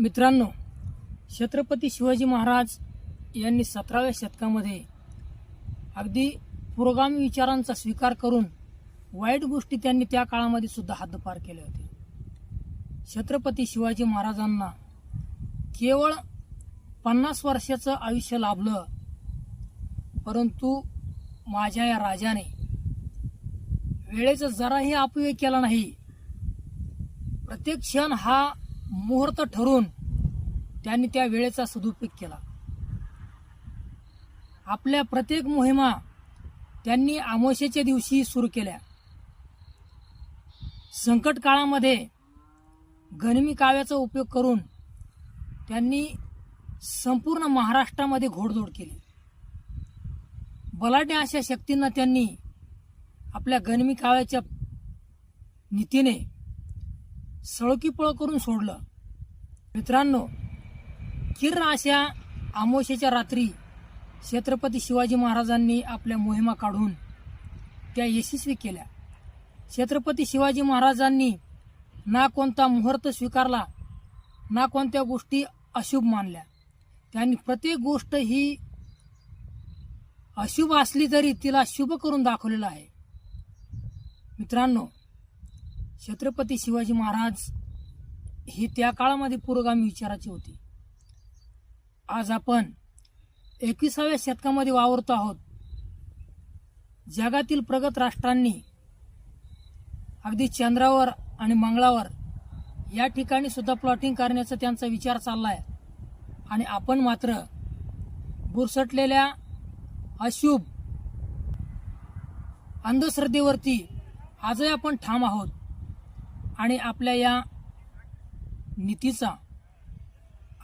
मित्रांनो छत्रपती शिवाजी महाराज यांनी सतराव्या शतकामध्ये अगदी पुरोगामी विचारांचा स्वीकार करून वाईट गोष्टी त्यांनी त्या काळामध्ये सुद्धा हद्दपार केल्या होत्या छत्रपती शिवाजी महाराजांना केवळ पन्नास वर्षाचं आयुष्य लाभलं परंतु माझ्या या राजाने वेळेचा जराही अपव्यय केला नाही. प्रत्येक क्षण हा मुहूर्त ठरून त्यांनी त्या वेळेचा सदुपयोग केला. आपल्या प्रत्येक मोहिमा त्यांनी आमोशेच्या दिवशी सुरू केल्या. संकट काळामध्ये गनिमी काव्याचा उपयोग करून त्यांनी संपूर्ण महाराष्ट्रामध्ये घोडदौड केली. बलाढ्य अशा शक्तींना त्यांनी आपल्या गनिमी काव्याच्या नीतीने सळकीपळ करून सोडलं. मित्रांनो किर्र अशा आमोशेच्या रात्री छत्रपती शिवाजी महाराजांनी आपल्या मोहिमा काढून त्या यशस्वी केल्या. छत्रपती शिवाजी महाराजांनी ना कोणता मुहूर्त स्वीकारला ना कोणत्या गोष्टी अशुभ मानल्या. त्यांनी प्रत्येक गोष्ट ही अशुभ असली तरी तिला शुभ करून दाखवलेलं आहे. मित्रांनो छत्रपती शिवाजी महाराज हे त्या काळामध्ये पुरोगामी विचाराचे होते. आज आपण एकविसाव्या शतकामध्ये वावरतो आहोत. जगातील प्रगत राष्ट्रांनी अगदी चंद्रावर आणि मंगळावर या ठिकाणी सुद्धा प्लॉटिंग करण्याचा त्यांचा विचार चालला आहे आणि आपण मात्र बुरसटलेल्या अशुभ अंधश्रद्धेवरती आजही आपण ठाम आहोत. आणि आपल्या या नीतीचा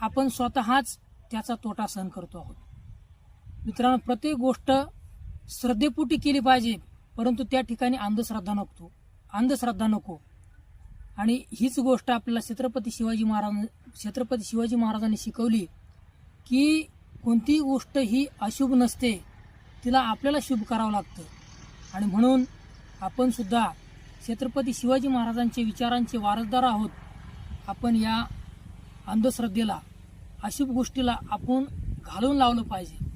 आपण स्वतःच त्याचा तोटा सहन करतो आहोत. मित्रांनो प्रत्येक गोष्ट श्रद्धेपोटी केली पाहिजे परंतु त्या ठिकाणी अंधश्रद्धा नको अंधश्रद्धा नको. आणि हीच गोष्ट आपल्याला छत्रपती शिवाजी महाराज छत्रपती शिवाजी महाराजांनी शिकवली की कोणतीही गोष्ट ही अशुभ नसते तिला आपल्याला शुभ करावं लागतं. आणि म्हणून आपणसुद्धा छत्रपती शिवाजी महाराजांचे विचारांचे वारसदार आहोत. आपण या अंधश्रद्धेला अशुभ गोष्टीला आपण घालून लावलं पाहिजे.